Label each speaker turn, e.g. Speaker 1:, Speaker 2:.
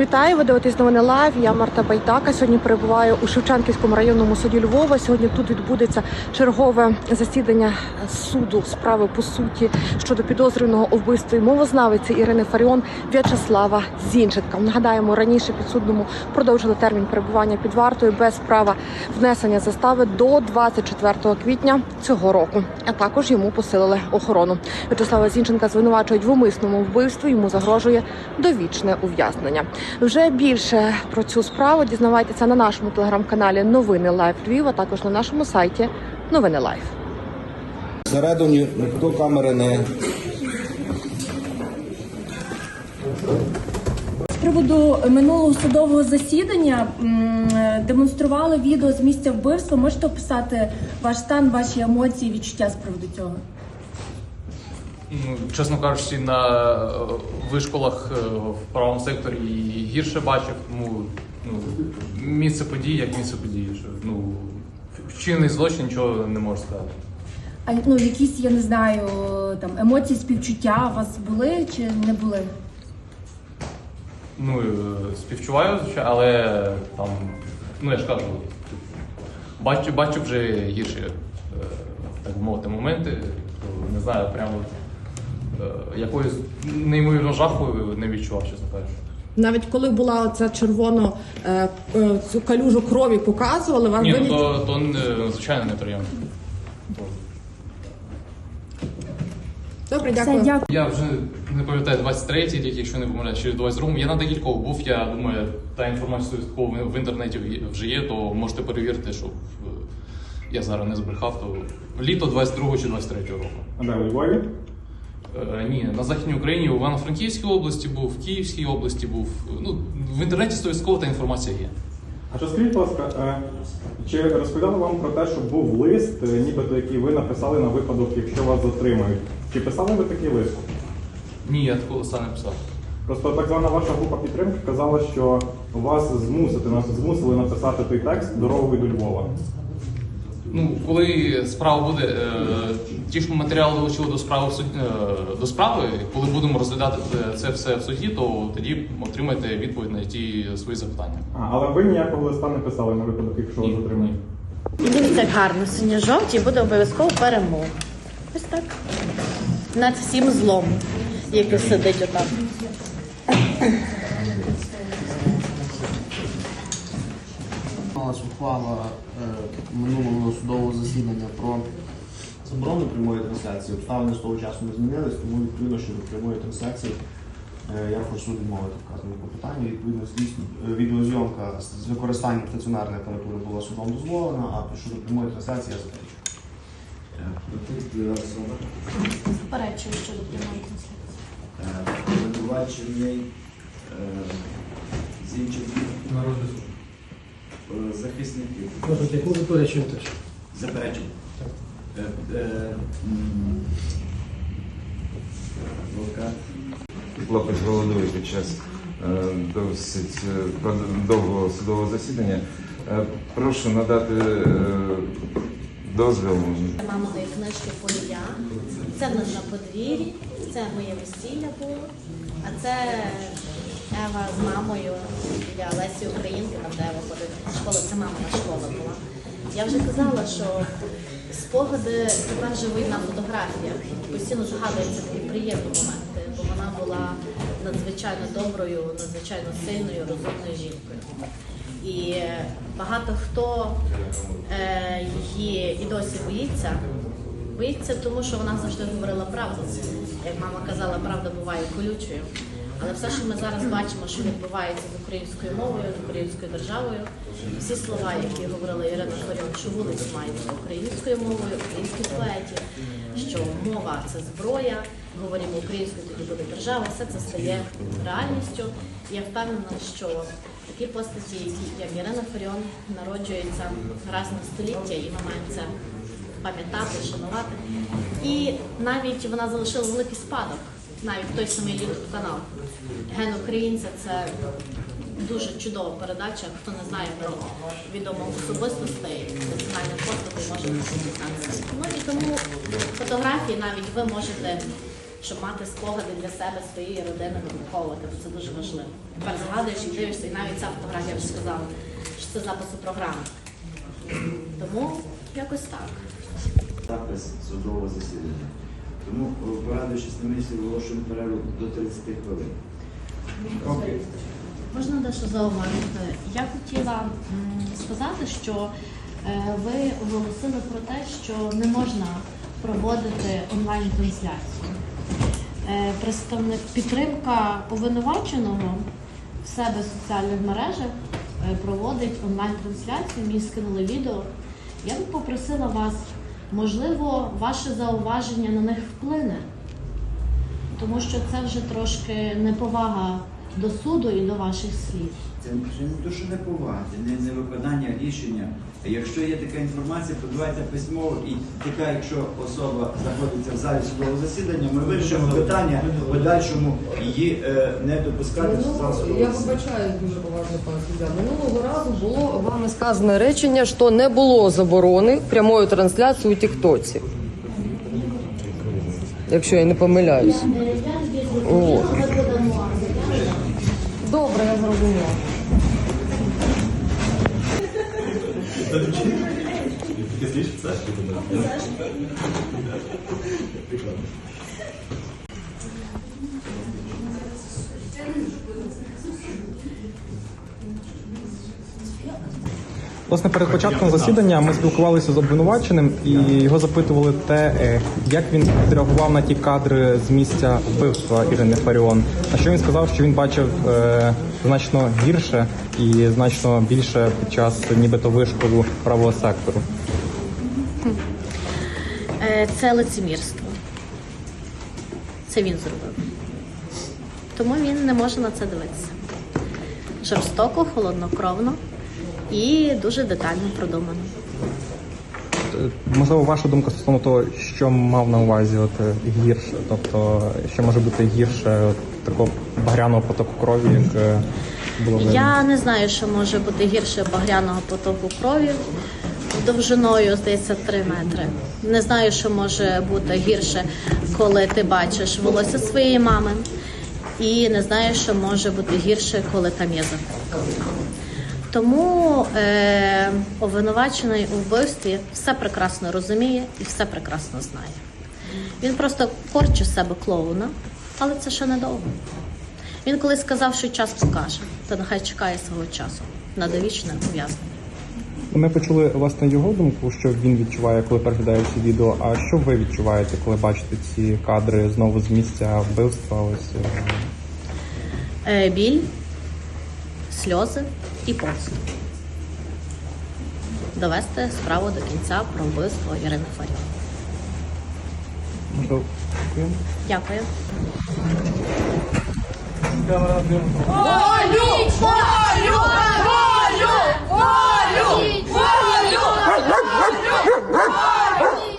Speaker 1: Вітаю, ви дивитесь новини лайв. Я Марта Байдака. Сьогодні перебуваю у Шевченківському районному суді Львова. Сьогодні тут відбудеться чергове засідання суду справи по суті щодо підозрюваного у вбивстві мовознавиці Ірини Фаріон В'ячеслава Зінченка. Нагадаємо, раніше підсудному продовжили термін перебування під вартою без права внесення застави до 24 квітня цього року. А також йому посилили охорону. В'ячеслава Зінченка звинувачують в умисному вбивстві. Йому загрожує довічне ув'язнення. Вже більше про цю справу дізнавайтеся на нашому телеграм-каналі Новини Лайв Львів, а також на нашому сайті Новини Лайв.
Speaker 2: Всередині ніхто камери не
Speaker 3: З приводу минулого судового засідання демонстрували відео з місця вбивства. Можете описати ваш стан, ваші емоції, відчуття з приводу цього?
Speaker 4: Ну, чесно кажучи, на е, вишколах е, в правому секторі і гірше бачив. Ну, ну, місце події, як місце події. Що, ну, вчинений злочин, нічого не можу сказати.
Speaker 3: А ну якісь я не знаю там емоції, співчуття у вас були чи не були?
Speaker 4: Ну, е, співчуваю, але там, ну я ж кажу, бачу, бачу вже гірші, так би мовити, моменти. Не знаю, прямо якоїсь неймовірно жаху не відчував, чесно кажучи.
Speaker 1: Навіть коли була ця червоно е, е, цю калюжу крові показували, вам
Speaker 4: Ні, ну
Speaker 1: ні-
Speaker 4: то, то не- звичайно неприємно.
Speaker 1: Добре,
Speaker 3: Все,
Speaker 1: дякую.
Speaker 4: Я вже не пам'ятаю 23-й рік, якщо не помиляюсь, чи 22-му. Я на декількох був. Я думаю, та інформація, яку в- в інтернеті вже є, то можете перевірити, щоб е, я зараз не збрехав, то літо 22-го чи 23-го року.
Speaker 5: А де у Львові?
Speaker 4: Е, ні, на Західній Україні, у Івано-Франківській області був, в Київській області був. Ну, в інтернеті стовідсоково та інформація є.
Speaker 5: А що скажіть, будь ласка, е, чи розповідали вам про те, що був лист, е, нібито який ви написали на випадок, якщо вас затримають? Чи писали ви такий лист?
Speaker 4: Ні, я такого листа не писав.
Speaker 5: Просто так звана ваша група підтримки казала, що вас змусити нас змусили написати той текст дорогою до Львова.
Speaker 4: Ну, коли справа буде, е, ті ж матеріали долучили до справи в суд, е, до справи, коли будемо розглядати це- все в суді, то тоді отримаєте відповідь на ті свої запитання.
Speaker 5: А, але ви ніякого листа не писали на випадок, якщо вас затримають.
Speaker 6: Дивіться, гарно, синьо-жовті буде обов'язково перемога. Ось так. Над всім злом, який сидить отам.
Speaker 7: Приймалась ухвала е, минулого судового засідання про заборону прямої трансляції. Обставини з того часу не змінились, тому відповідно щодо прямої трансляції е, я прошу відмовити вказаному питанню. Відповідно, е, відеозйомка з з використанням стаціонарної апаратури була судом дозволена, а щодо прямої трансляції я заперечую.
Speaker 3: Заперечую щодо прямої трансляції.
Speaker 8: Обвинувачений Зінченків е, захисників.
Speaker 9: Яку заперечуємо теж?
Speaker 8: Заперечень. Е, е.
Speaker 10: Хлопець голодує під час е, досить довгого судового засідання. Прошу надати дозвіл.
Speaker 6: Маминої книжки Полія. Це в нас на подвір'ї, це моє весілля було. А це Ева з мамою біля Лесі Українки, там де Ева ходить в школу, це мамина школа була. Я вже казала, що спогади тепер живуть на фотографіях. Постійно згадуються такі приємні моменти, бо вона була надзвичайно доброю, надзвичайно сильною, розумною жінкою. І багато хто е, її і досі боїться. Боїться, тому що вона завжди говорила правду. Як мама казала, правда буває колючою. Але все, що ми зараз бачимо, що відбувається з українською мовою, з українською державою, всі слова, які говорила Ірина Фаріон, що вулиць мають українською мовою, українських поетів, що мова це зброя, говоримо українською, тоді буде держава, все це стає реальністю. Я впевнена, що такі постаті, як Ірина Фаріон, народжуються раз на століття, і ми маємо це пам'ятати, шанувати. І навіть вона залишила великий спадок, навіть той самий youtube канал. Ген українця це дуже чудова передача. Хто не знає про відомих особистостей, національних постатей, може дізнатися. Ну і тому фотографії навіть ви можете щоб мати спогади для себе, своєї родини виховувати, бо це дуже важливо. Тепер згадуєш і дивишся, і навіть ця фотографія вже сказала, що це запис у програмі. Тому якось так.
Speaker 8: запис судового засідання. Тому, е, порадившись на місці, оголошуємо перерву до 30 хвилин. Окей.
Speaker 6: Можна дещо зауважити? Я хотіла сказати, що е, ви оголосили про те, що не можна проводити онлайн-трансляцію. Е, Представник підтримка обвинуваченого в себе в соціальних мережах проводить онлайн-трансляцію. Мені скинули відео. Я би попросила вас, можливо, ваше зауваження на них вплине тому що це вже трошки неповага до суду і до ваших слів.
Speaker 8: Це вже не то, що не повага, це не, не виконання рішення. Якщо є така інформація, подавайте письмово і така, якщо особа знаходиться в залі судового засідання, ми вирішимо питання в подальшому її е, не допускати в зал судового
Speaker 9: я
Speaker 8: засідання.
Speaker 9: вибачаю дуже поважно, пане суддя. Минулого разу було вами сказане речення, що не було заборони прямої трансляції у Тіктоці. Якщо я не помиляюсь. О. Добре, я зрозуміла. Ти слышиш, Саша? Прикольно.
Speaker 5: Власне, перед початком засідання ми спілкувалися з обвинуваченим і його запитували те, е, як він відреагував на ті кадри з місця вбивства Ірини Фаріон. На що він сказав, що він бачив е, значно гірше і значно більше під час нібито вишколу правого сектору.
Speaker 6: Е, Це лицемірство. Це він зробив. Тому він не може на це дивитися. Жорстоко, холоднокровно і дуже детально продумано.
Speaker 5: Е, Можливо, ваша думка стосовно того, що мав на увазі от е, гірше, тобто що може бути гірше от, такого багряного потоку крові, як е, було видно?
Speaker 6: Я не знаю, що може бути гірше багряного потоку крові довжиною, здається, 3 метри. Не знаю, що може бути гірше, коли ти бачиш волосся своєї мами. І не знаю, що може бути гірше, коли там є закон. Тому е, обвинувачений у вбивстві все прекрасно розуміє і все прекрасно знає. Він просто корчить з себе клоуна, але це ще недовго. Він колись сказав, що час покаже, то нехай чекає свого часу на довічне ув'язнення.
Speaker 5: Ми почули власне його думку, що він відчуває, коли переглядає ці відео. А що ви відчуваєте, коли бачите ці кадри знову з місця вбивства? Ось е,
Speaker 6: Е, біль, сльози і пост. Довести справу до кінця про вбивство Ірини Фаріон.
Speaker 5: Дякую.
Speaker 6: Дякую.
Speaker 3: Волю! Волю! Волю! Волю! Волю! Волю! Волю!